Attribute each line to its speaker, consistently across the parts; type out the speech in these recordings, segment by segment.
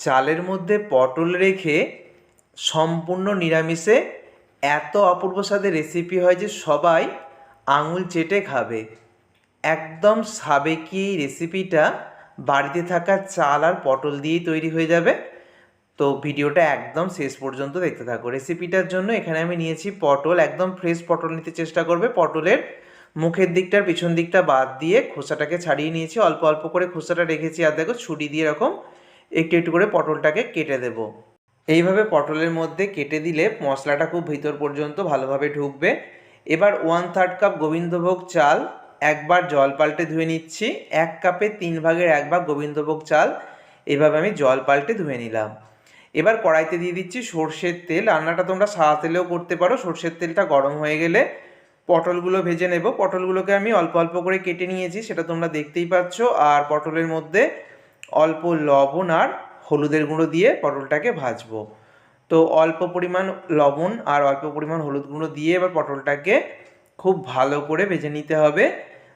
Speaker 1: চালের মধ্যে পটল রেখে সম্পূর্ণ নিরামিষে এত অপূর্ব স্বাদের রেসিপি হয় যে সবাই আঙুল চেটে খাবে। একদম সাবেকি এই রেসিপিটা বাড়িতে থাকা চাল আর পটল দিয়েই তৈরি হয়ে যাবে। তো ভিডিওটা একদম শেষ পর্যন্ত দেখতে থাকো। রেসিপিটার জন্য এখানে আমি নিয়েছি পটল, একদম ফ্রেশ পটল নিতে চেষ্টা করবে। পটলের মুখের দিকটার পিছন দিকটা বাদ দিয়ে খোসাটাকে ছাড়িয়ে নিয়েছি। অল্প অল্প করে খোসাটা রেখেছি আর দেখো ছুরি দিয়ে এরকম একটু একটু করে পটলটাকে কেটে দেব। এইভাবে পটলের মধ্যে কেটে দিলে মশলাটা খুব ভিতর পর্যন্ত ভালোভাবে ঢুকবে। এবার ওয়ান থার্ড কাপ গোবিন্দভোগ চাল একবার জল পাল্টে ধুয়ে নিচ্ছি। এক কাপে তিন ভাগের এক ভাগ গোবিন্দভোগ চাল এভাবে আমি জল পাল্টে ধুয়ে নিলাম। এবার কড়াইতে দিয়ে দিচ্ছি সর্ষের তেল। রান্নাটা তোমরা সাদা তেলেও করতে পারো। সর্ষের তেলটা গরম হয়ে গেলে পটলগুলো ভেজে নেব। পটলগুলোকে আমি অল্প অল্প করে কেটে নিয়েছি, সেটা তোমরা দেখতেই পাচ্ছ। আর পটলের মধ্যে অল্প লবণ আর হলুদের গুঁড়ো দিয়ে পটলটাকে ভাজবো। তো অল্প পরিমাণ লবণ আর অল্প পরিমাণ হলুদ গুঁড়ো দিয়ে এবার পটলটাকে খুব ভালো করে ভেজে নিতে হবে।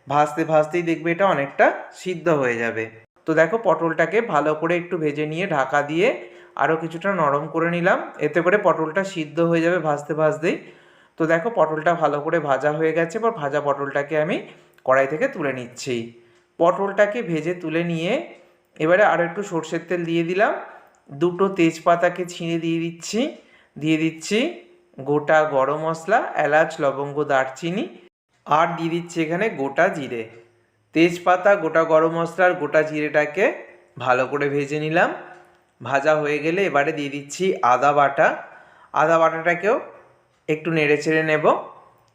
Speaker 1: ভাজতে ভাজতেই দেখবে এটা অনেকটা সিদ্ধ হয়ে যাবে। তো দেখো পটলটাকে ভালো করে একটু ভেজে নিয়ে ঢাকা দিয়ে আরও কিছুটা নরম করে নিলাম। এতে করে পটলটা সিদ্ধ হয়ে যাবে ভাজতে ভাজতেই। তো দেখো পটলটা ভালো করে ভাজা হয়ে গেছে। এবার ভাজা পটলটাকে আমি কড়াই থেকে তুলে নিচ্ছি। পটলটাকে ভেজে তুলে নিয়ে এবারে আর একটু সর্ষের তেল দিয়ে দিলাম। দুটো তেজপাতাকে ছিঁড়ে দিয়ে দিচ্ছি দিয়ে দিচ্ছি গোটা গরম মশলা, এলাচ, লবঙ্গ, দারচিনি আর দিয়ে দিচ্ছি এখানে গোটা জিরে। তেজপাতা, গোটা গরম মশলা আর গোটা জিরেটাকে ভালো করে ভেজে নিলাম। ভাজা হয়ে গেলে এবারে দিয়ে দিচ্ছি আদা বাটা। আদা বাটাটাকেও একটু নেড়ে চেড়ে নেব।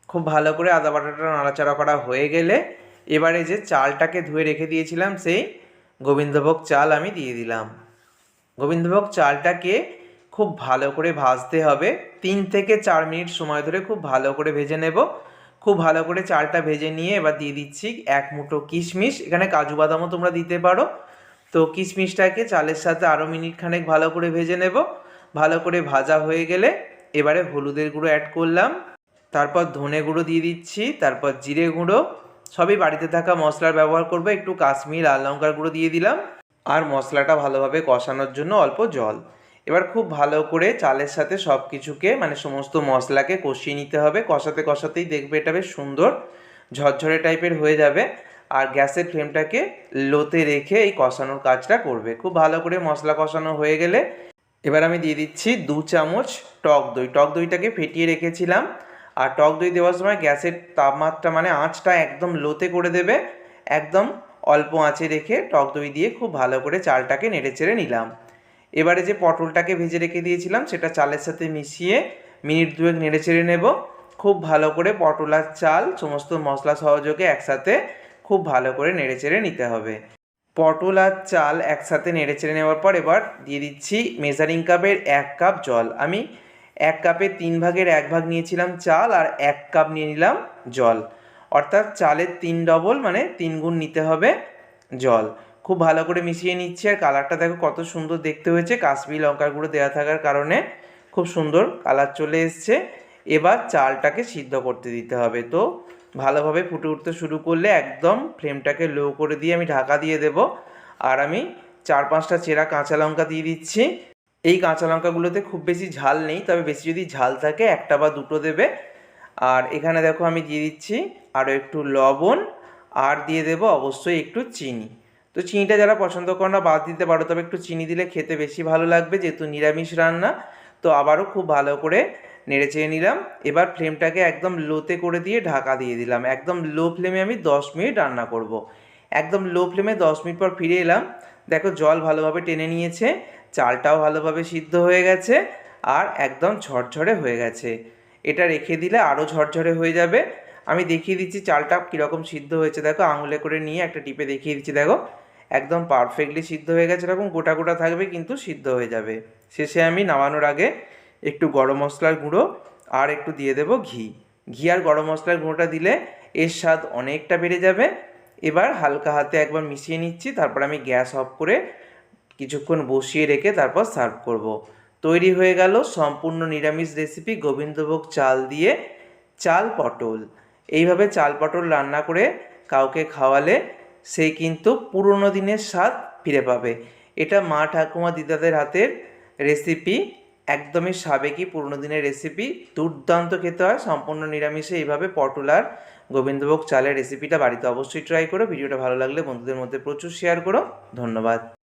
Speaker 1: খুব ভালো করে আদা বাটাটা নাড়াচাড়া করা হয়ে গেলে এবারে যে চালটাকে ধুয়ে রেখে দিয়েছিলাম সেই গোবিন্দভোগ চাল আমি দিয়ে দিলাম। গোবিন্দভোগ চালটাকে খুব ভালো করে ভাজতে হবে। তিন থেকে চার মিনিট সময় ধরে খুব ভালো করে ভেজে নেব। খুব ভালো করে চালটা ভেজে নিয়ে এবার দিয়ে দিচ্ছি এক মুঠো কিশমিশ। এখানে কাজু বাদামও তোমরা দিতে পারো। তো কিশমিশটাকে চালের সাথে আরও মিনিট খানেক ভালো করে ভেজে নেব। ভালো করে ভাজা হয়ে গেলে এবারে হলুদের গুঁড়ো অ্যাড করলাম। তারপর ধনে গুঁড়ো দিয়ে দিচ্ছি, তারপর জিরে গুঁড়ো সবই বাড়িতে থাকা মশলার ব্যবহার করব। একটু কাশ্মীর লাল লঙ্কার গুঁড়ো দিয়ে দিলাম। আর মশলাটা ভালোভাবে কষানোর জন্য অল্প জল। এবার খুব ভালো করে চালের সাথে সব কিছুকে মানে সমস্ত মশলাকে কষিয়ে নিতে হবে। কষাতে কষাতেই দেখবে এটা বেশ সুন্দর, ঝরঝরে টাইপের হয়ে যাবে। আর গ্যাসের ফ্লেমটাকে লোতে রেখে এই কষানোর কাজটা করবে। খুব ভালো করে মশলা কষানো হয়ে গেলে এবার আমি দিয়ে দিচ্ছি দু চামচ টক দই। টক দইটাকে ফেটিয়ে রেখেছিলাম। আর টক দই দেওয়ার সময় গ্যাসের তাপমাত্রা মানে আঁচটা একদম লোতে করে দেবে। একদম অল্প আঁচে রেখে টক দই দিয়ে খুব ভালো করে চালটাকে নেড়ে চেড়ে নিলাম। এবারে যে পটলটাকে ভেজে রেখে দিয়েছিলাম, সেটা চালের সাথে মিশিয়ে মিনিট দুয়েক নেড়ে চেড়ে নেব। খুব ভালো করে পটল আর চাল সমস্ত মশলা সহযোগে একসাথে খুব ভালো করে নেড়ে চেড়ে নিতে হবে। পটল আর চাল একসাথে নেড়ে চেড়ে নেওয়ার পর এবার দিয়ে দিচ্ছি মেজারিং কাপের এক কাপ জল। আমি এক কাপে তিন ভাগের এক ভাগ নিয়েছিলাম চাল আর এক কাপ নিয়ে নিলাম জল। অর্থাৎ চালের তিন ডবল মানে তিন গুণ নিতে হবে জল। খুব ভালো করে মিশিয়ে নিচ্ছি আর কালারটা দেখো কত সুন্দর দেখতে হয়েছে। কাশ্মীর লঙ্কার গুঁড়ো দেওয়া থাকার কারণে খুব সুন্দর কালার চলে এসছে। এবার চালটাকে সিদ্ধ করতে দিতে হবে। তো ভালোভাবে ফুটে উঠতে শুরু করলে একদম ফ্লেমটাকে লো করে দিয়ে আমি ঢাকা দিয়ে দেব। আর আমি চার পাঁচটা চেরা কাঁচা লঙ্কা দিয়ে দিচ্ছি। এই কাঁচা লঙ্কাগুলোতে খুব বেশি ঝাল নেই, তবে বেশি যদি ঝাল থাকে একটা বা দুটো দেবে। আর এখানে দেখো আমি দিয়ে দিচ্ছি আরও একটু লবণ, আর দিয়ে দেবো অবশ্যই একটু চিনি। তো চিনিটা যারা পছন্দ করে না, বাদ দিতে পারো, তবে একটু চিনি দিলে খেতে বেশি ভালো লাগবে, যেহেতু নিরামিষ রান্না। তো আবারও খুব ভালো করে নেড়ে চেড়ে নিলাম। এবার ফ্লেমটাকে একদম লোতে করে দিয়ে ঢাকা দিয়ে দিলাম। একদম লো ফ্লেমে আমি দশ মিনিট রান্না করব। একদম লো ফ্লেমে দশ মিনিট পর ফিরে এলাম। দেখো জল ভালোভাবে টেনে নিয়েছে। চালটাও ভালোভাবে সিদ্ধ হয়ে গেছে আর একদম ঝরঝরে হয়ে গেছে। এটা রেখে দিলে আরও ঝরঝরে হয়ে যাবে। আমি দেখিয়ে দিচ্ছি চালটা কীরকম সিদ্ধ হয়েছে। দেখো, আঙুলে করে নিয়ে একটা টিপে দেখিয়ে দিচ্ছি। দেখো, একদম পারফেক্টলি সিদ্ধ হয়ে গেছে। এরকম গোটা গোটা থাকবে কিন্তু সিদ্ধ হয়ে যাবে। শেষে আমি নামানোর আগে একটু গরম মশলার গুঁড়ো আর একটু দিয়ে দেবো ঘি। ঘি আর গরম মশলার গুঁড়োটা দিলে এর স্বাদ অনেকটা বেড়ে যাবে। এবার হালকা হাতে একবার মিশিয়ে নিচ্ছি। তারপর আমি গ্যাস অফ করে কিছুক্ষণ বসিয়ে রেখে তারপর সার্ভ করব। তৈরি হয়ে গেল সম্পূর্ণ নিরামিষ রেসিপি গোবিন্দভোগ চাল দিয়ে চাল পটল। এইভাবে চাল পটল রান্না করে কাউকে খাওয়ালে সে কিন্তু পুরনো দিনের স্বাদ ফিরে পাবে। এটা মা ঠাকুমা দিদাদের হাতের রেসিপি একদমই সাবেকি পুরনো দিনের রেসিপি দুর্দান্ত খেতে হয়, সম্পূর্ণ নিরামিষে এইভাবে পটল আর গোবিন্দভোগ চালের রেসিপিটা বাড়িতে অবশ্যই ট্রাই করো। ভিডিওটা ভালো লাগলে বন্ধুদের মধ্যে প্রচুর শেয়ার করো। ধন্যবাদ।